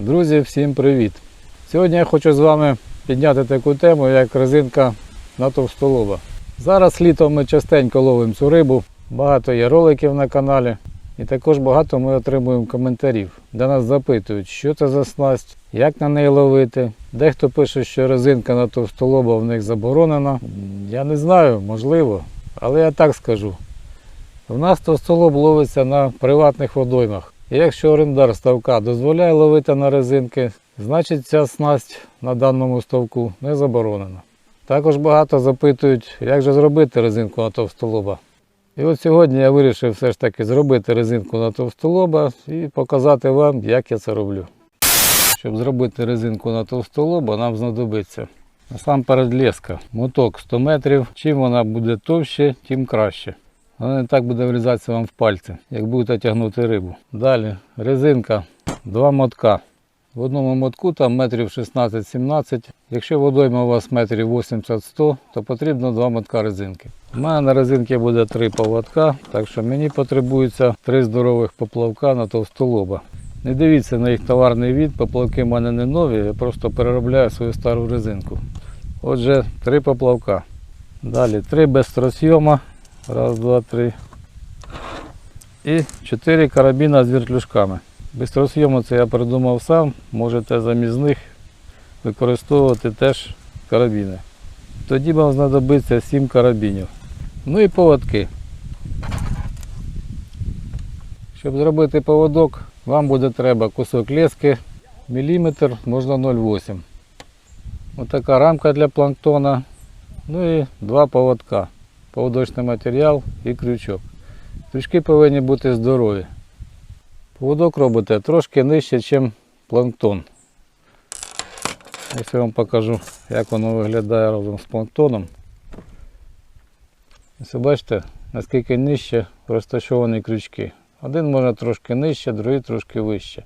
Друзі, всім привіт! Сьогодні я хочу з вами підняти таку тему, як резинка на товстолоба. Зараз літом ми частенько ловимо цю рибу, багато є роликів на каналі, і також багато ми отримуємо коментарів, де нас запитують, що це за снасть, як на неї ловити. Дехто пише, що резинка на товстолоба в них заборонена. Я не знаю, можливо, але я так скажу. У нас товстолоб ловиться на приватних водоймах. Якщо орендар ставка дозволяє ловити на резинки, значить ця снасть на даному ставку не заборонена. Також багато запитують, як же зробити резинку на товстолоба. І от сьогодні я вирішив все ж таки зробити резинку на товстолоба і показати вам, як я це роблю. Щоб зробити резинку на товстолоба, нам знадобиться насамперед леска, моток 100 метрів. Чим вона буде товще, тим краще. Вона не так буде врізатися вам в пальці, як будете тягнути рибу. Далі резинка, два мотка. В одному мотку там метрів 16-17. Якщо водойма у вас метрів 80-100, то потрібно два мотка резинки. У мене на резинці буде три поводка, так що мені потребується три здорових поплавка на товстолоба. Не дивіться на їх товарний від, поплавки в мене не нові, я просто переробляю свою стару резинку. Отже, три поплавка. Далі три без тросйома. Раз, два, три. І чотири карабіна з вертлюжками. Бистросйому це я придумав сам. Можете замість них використовувати теж карабіни. Тоді вам знадобиться 7 карабінів. Ну і поводки. Щоб зробити поводок, вам буде треба кусок лески, міліметр, можна 0,8. Отака рамка для планктона. Ну і два поводка поводочний матеріал і крючок. Крючки повинні бути здорові. Поводок робите трошки нижче, ніж планктон. Ось я вам покажу, як воно виглядає разом з планктоном. Ось бачите, наскільки нижче розташовані крючки. Один може трошки нижче, другий трошки вище.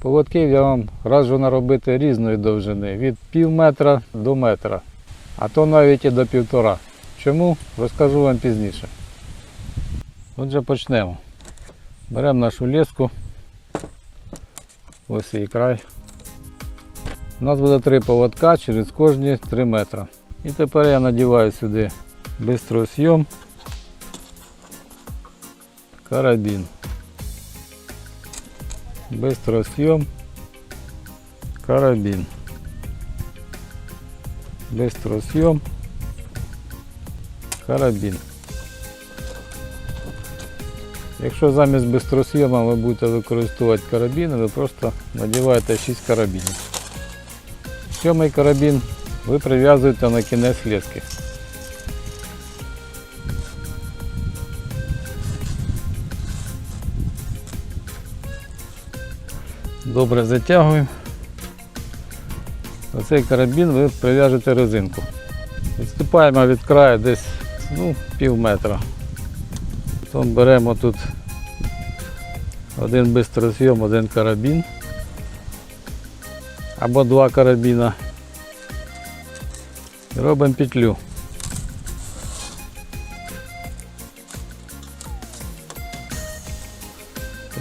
Поводків я вам раджу наробити різної довжини від пів метра до метра, а то навіть і до півтора. Чому? Розкажу вам пізніше. Отже, почнемо. Беремо нашу леску. Ось її край. У нас буде три поводка через кожні 3 метри. І тепер я надіваю сюди бистросйом, карабін. Бистросйом, карабін. Бистросйом, карабін. Якщо замість бистросйома ви будете використовувати карабіни, ви просто надіваєте 6 карабінів. Сьомий карабін ви прив'язуєте на кінець лески. Добре затягуємо. На цей карабін ви прив'яжете резинку. Відступаємо від краю десь ну, пів метра. Потім беремо тут один бистросйом, один карабін або два карабіна. І робимо петлю.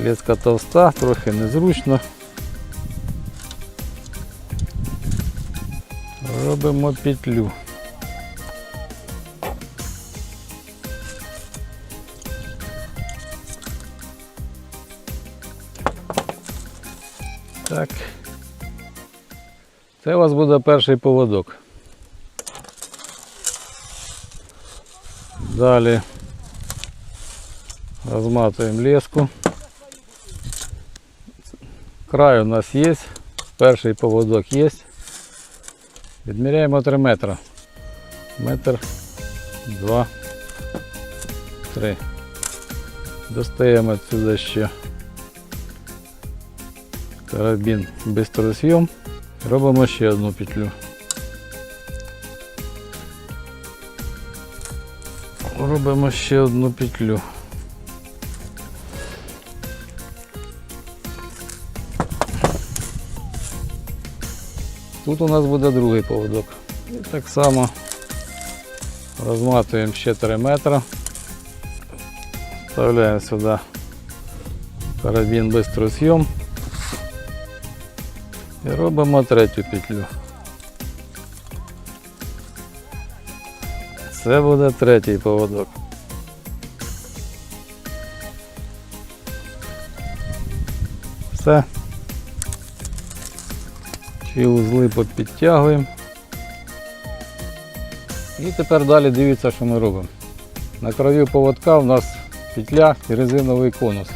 Леска товста, трохи незручно. Робимо петлю. Це у вас буде перший поводок. Далі розматуємо леску. Край у нас є, перший поводок є. Відміряємо 3 метри. Метр, два, три. Достаємо сюди ще карабін бистросйом. Робимо ще одну петлю. Робимо ще одну петлю. Тут у нас буде другий поводок. І так само розматуємо ще 3 метри. Вставляємо сюди карабін бистросйом. І робимо третю петлю. Це буде третій поводок. Все. Чи узли підтягуємо. І тепер далі дивіться, що ми робимо. На краю поводка у нас петля і резиновий конус.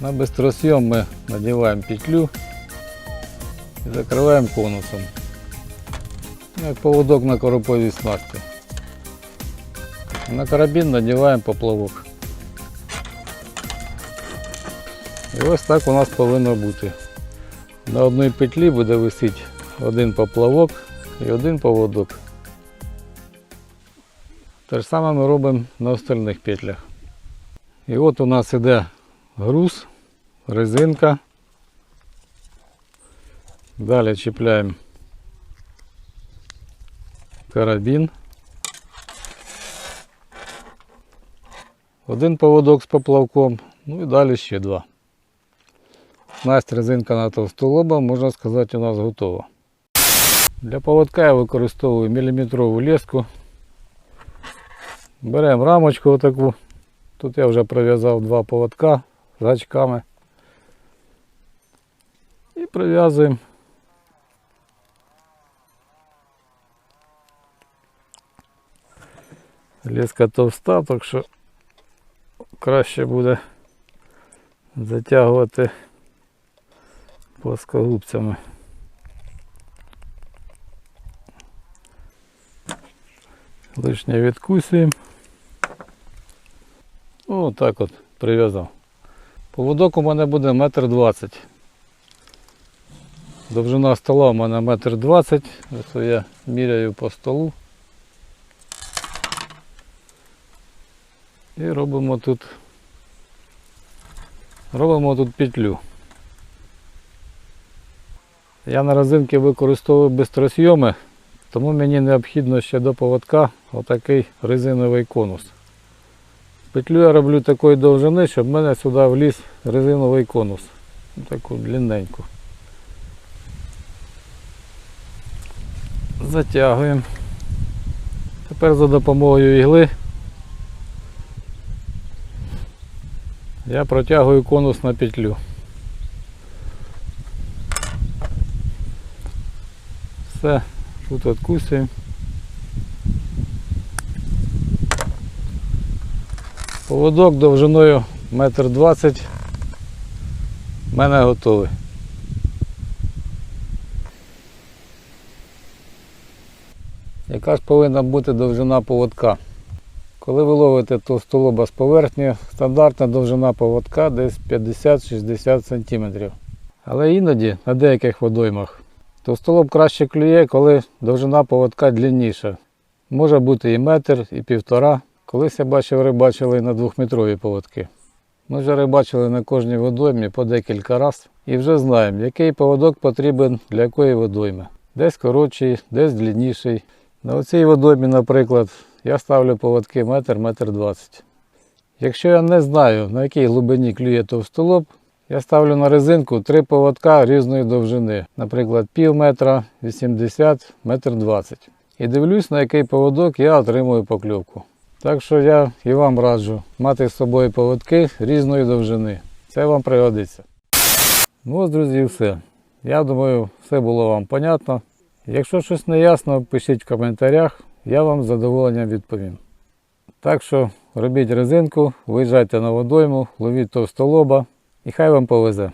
На бистросйом ми надіваємо петлю і закриваємо конусом. Ну, Як поводок на короповій снасті. На карабін надіваємо поплавок. І ось так у нас повинно бути. На одній петлі буде висіти один поплавок і один поводок. Те ж саме ми робимо на остальних петлях. І от у нас іде груз, резинка. Далі чіпляємо карабін. Один поводок з поплавком, ну і далі ще два. Насть резинка на товстолоба, можна сказати, у нас готова. Для поводка я використовую міліметрову леску. Беремо рамочку отаку. Тут я вже прив'язав два поводка з гачками. І прив'язуємо. Леска товста, так що краще буде затягувати плоскогубцями. Лишнє відкусуємо. О, так от прив'язав. Поводок у мене буде метр двадцять. Довжина стола у мене метр двадцять. Я міряю по столу. І робимо тут робимо тут петлю. Я на резинки використовую бистросйоми, тому мені необхідно ще до поводка отакий резиновий конус. Петлю я роблю такої довжини, щоб в мене сюди вліз резиновий конус. Таку длинненьку. Затягуємо. Тепер за допомогою ігли я протягую конус на петлю. Все, тут відкусуємо. Поводок довжиною метр двадцять в мене готовий. Яка ж повинна бути довжина поводка? Коли ви ловите товстолоба з поверхні, стандартна довжина поводка десь 50-60 см. Але іноді на деяких водоймах товстолоб краще клює, коли довжина поводка длинніша. Може бути і метр, і півтора. Колись я бачив, рибачили на двохметрові поводки. Ми вже рибачили на кожній водоймі по декілька разів і вже знаємо, який поводок потрібен для якої водойми. Десь коротший, десь длинніший. На оцій водоймі, наприклад, я ставлю поводки метр, метр двадцять. Якщо я не знаю, на якій глибині клює товстолоб, я ставлю на резинку три поводка різної довжини, наприклад, пів метра, 80, метр 20. І дивлюсь, на який поводок я отримую покльовку. Так що я і вам раджу мати з собою поводки різної довжини. Це вам пригодиться. Ну ось, друзі, все. Я думаю, все було вам понятно. Якщо щось не ясно, пишіть в коментарях, я вам з задоволенням відповім. Так що робіть резинку, виїжджайте на водойму, ловіть товстолоба і хай вам повезе.